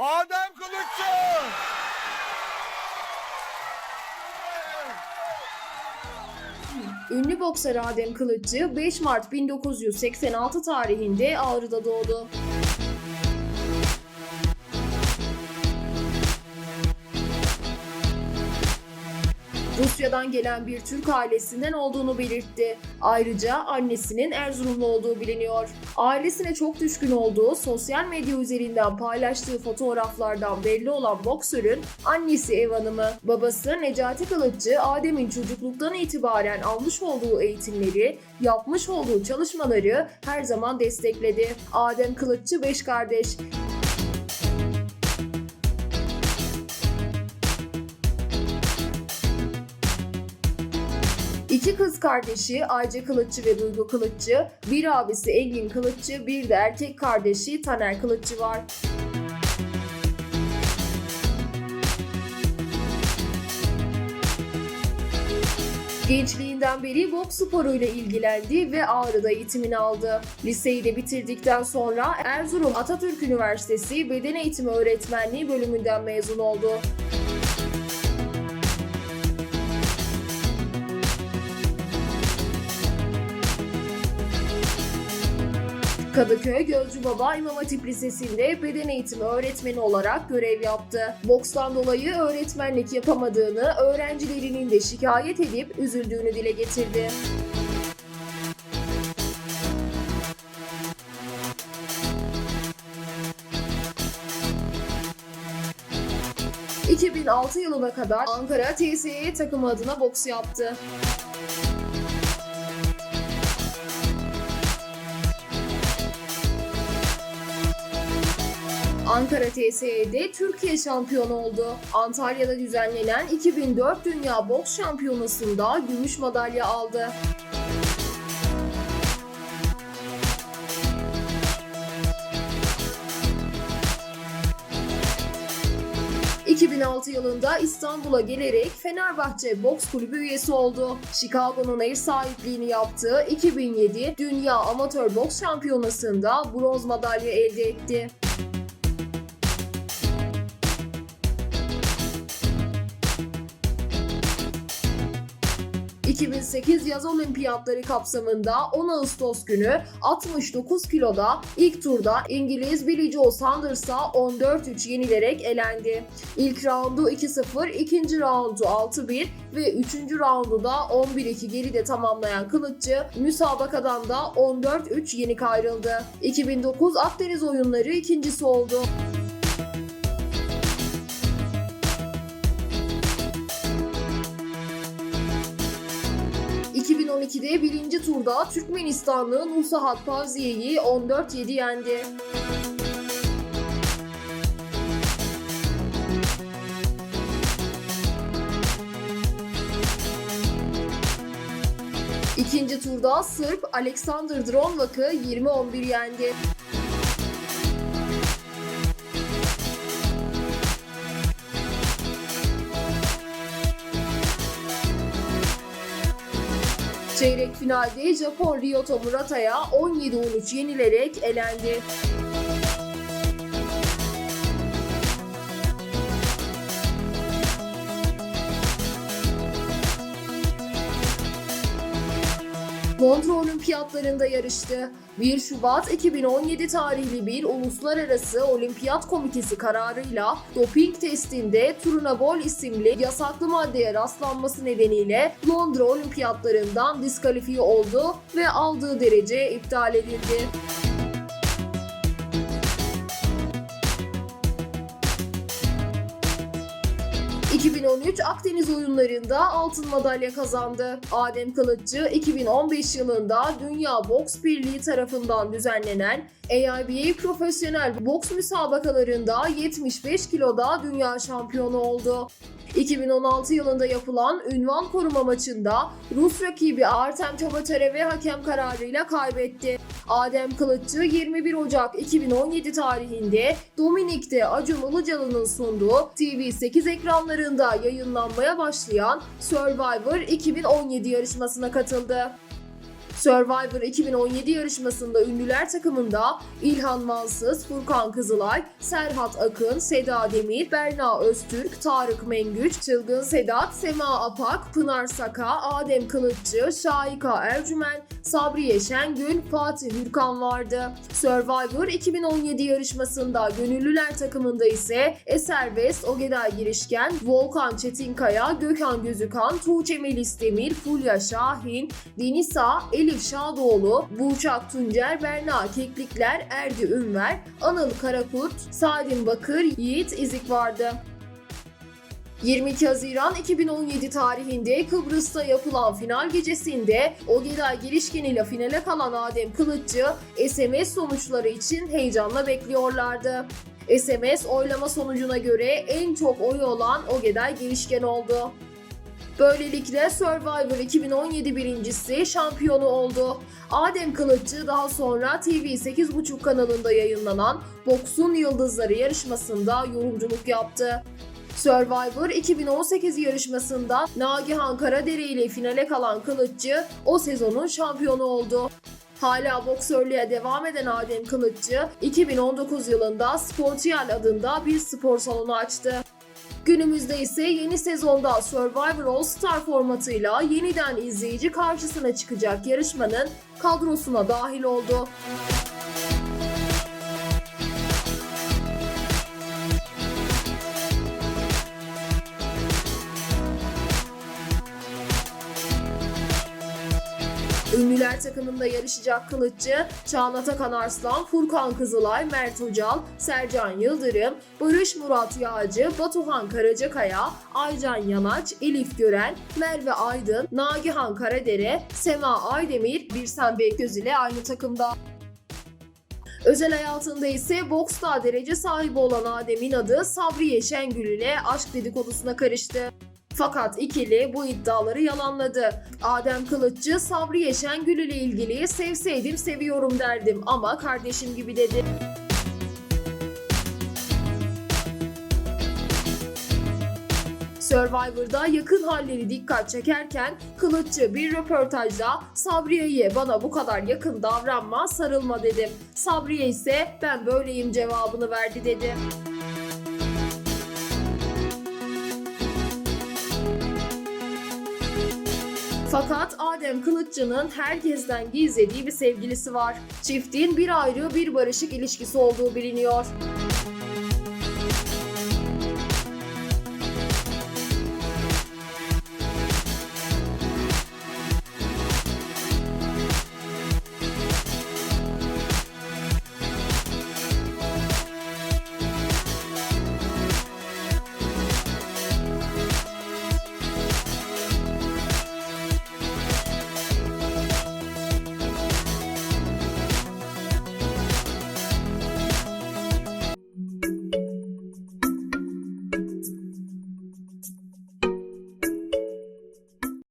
Adem Kılıççı. Ünlü boksör Adem Kılıççı 5 Mart 1986 tarihinde Ağrı'da doğdu. Rusya'dan gelen bir Türk ailesinden olduğunu belirtti. Ayrıca annesinin Erzurumlu olduğu biliniyor. Ailesine çok düşkün olduğu sosyal medya üzerinden paylaştığı fotoğraflardan belli olan boksörün annesi ev hanımı. Babası Necati Kılıççı, Adem'in çocukluktan itibaren almış olduğu eğitimleri, yapmış olduğu çalışmaları her zaman destekledi. Adem Kılıççı 5 kardeş. İki kız kardeşi Ayça Kılıççı ve Duygu Kılıççı, bir abisi Engin Kılıççı, bir de erkek kardeşi Taner Kılıççı var. Gençliğinden beri boks sporuyla ilgilendi ve Ağrı'da eğitimini aldı. Liseyi de bitirdikten sonra Erzurum Atatürk Üniversitesi Beden Eğitimi Öğretmenliği bölümünden mezun oldu. Kadıköy Gözcübaba İmam Hatip Lisesi'nde beden eğitimi öğretmeni olarak görev yaptı. Bokstan dolayı öğretmenlik yapamadığını, öğrencilerinin de şikayet edip üzüldüğünü dile getirdi. ...2006 yılına kadar Ankara TSE takımı adına boks yaptı. Ankara TSE'de Türkiye şampiyonu oldu. Antalya'da düzenlenen 2004 Dünya Boks Şampiyonası'nda gümüş madalya aldı. ...2006 yılında İstanbul'a gelerek Fenerbahçe Boks Kulübü üyesi oldu. Chicago'nun ev sahipliğini yaptığı 2007 Dünya Amatör Boks Şampiyonası'nda bronz madalya elde etti. 2008 yaz olimpiyatları kapsamında 10 Ağustos günü 69 kiloda ilk turda İngiliz Billy Joe Sanders'a 14-3 yenilerek elendi. İlk raundu 2-0, ikinci raundu 6-1 ve üçüncü raundu da 11-2 geride tamamlayan Kılıççı müsabakadan da 14-3 yenik ayrıldı. 2009 Akdeniz oyunları ikincisi oldu. 2012'de birinci turda Türkmenistanlı Nusahat Pavziye'yi 14-7 yendi. İkinci turda Sırp Alexander Dronvak'ı 20-11 yendi. Çeyrek finalde Japon Ryota Murata'ya 17-13 yenilerek elendi. Montre Olimpiyatlarında yarıştı. 1 Şubat 2017 tarihli bir uluslararası olimpiyat komitesi kararıyla doping testinde Turnabol isimli yasaklı maddeye rastlanması nedeniyle Londra Olimpiyatlarından diskalifiye oldu ve aldığı derece iptal edildi. 2013 Akdeniz oyunlarında altın madalya kazandı. Adem Kılıççı 2015 yılında Dünya Boks Birliği tarafından düzenlenen AIBA profesyonel boks müsabakalarında 75 kiloda dünya şampiyonu oldu. 2016 yılında yapılan ünvan koruma maçında Rus rakibi Artem Tomatarev'e hakem kararıyla kaybetti. Adem Kılıççı 21 Ocak 2017 tarihinde Dominik'te Acun Ilıcalı'nın sunduğu TV8 ekranlarında yayınlanmaya başlayan Survivor 2017 yarışmasına katıldı. Survivor 2017 yarışmasında ünlüler takımında İlhan Mansız, Furkan Kızılay, Serhat Akın, Seda Demir, Berna Öztürk, Tarık Mengüç, Çılgın Sedat, Sema Apak, Pınar Saka, Adem Kılıççı, Şahika Ercümen, Sabriye Şengül, Fatih Hürkan vardı. Survivor 2017 yarışmasında gönüllüler takımında ise Eser West, Ogeday Girişken, Volkan Çetinkaya, Gökhan Gözükan, Tuğçe Melis Demir, Fulya Şahin, Denisa, Elif Şadoğlu, Burçak Tuncer, Berna Keklikler, Erdi Ünver, Anıl Karakurt, Salim Bakır, Yiğit İzik vardı. 22 Haziran 2017 tarihinde Kıbrıs'ta yapılan final gecesinde Ogeday Girişkin ile finale kalan Adem Kılıççı SMS sonuçları için heyecanla bekliyorlardı. SMS oylama sonucuna göre en çok oyu olan Ogeday Girişken oldu. Böylelikle Survivor 2017 birincisi şampiyonu oldu. Adem Kılıççı daha sonra TV 8.5 kanalında yayınlanan Boksun Yıldızları yarışmasında yorumculuk yaptı. Survivor 2018 yarışmasında Nagihan Karadere ile finale kalan Kılıççı o sezonun şampiyonu oldu. Hala boksörlüğe devam eden Adem Kılıççı 2019 yılında Sportial adında bir spor salonu açtı. Günümüzde ise yeni sezonda Survivor All Star formatıyla yeniden izleyici karşısına çıkacak yarışmanın kadrosuna dahil oldu. Ünlüler takımında yarışacak Kılıççı, Çağan Atakan Arslan, Furkan Kızılay, Mert Ucal, Sercan Yıldırım, Barış Murat Yağcı, Batuhan Karacakaya, Aycan Yanaç, Elif Gören, Merve Aydın, Nagihan Karadere, Sema Aydemir, Birsen Beygöz ile aynı takımda. Özel hayatında ise boksta derece sahibi olan Adem'in adı Sabriye Şengül ile aşk dedikodusuna karıştı. Fakat ikili bu iddiaları yalanladı. Adem Kılıççı Sabriye Şengül ile ilgili sevseydim seviyorum derdim ama kardeşim gibi dedi. Survivor'da yakın halleri dikkat çekerken Kılıççı bir röportajda Sabriye'ye bana bu kadar yakın davranma sarılma dedim. Sabriye ise ben böyleyim cevabını verdi dedi. Fakat Adem Kılıççı'nın herkesten gizlediği bir sevgilisi var. Çiftin bir ayrı bir barışık ilişkisi olduğu biliniyor.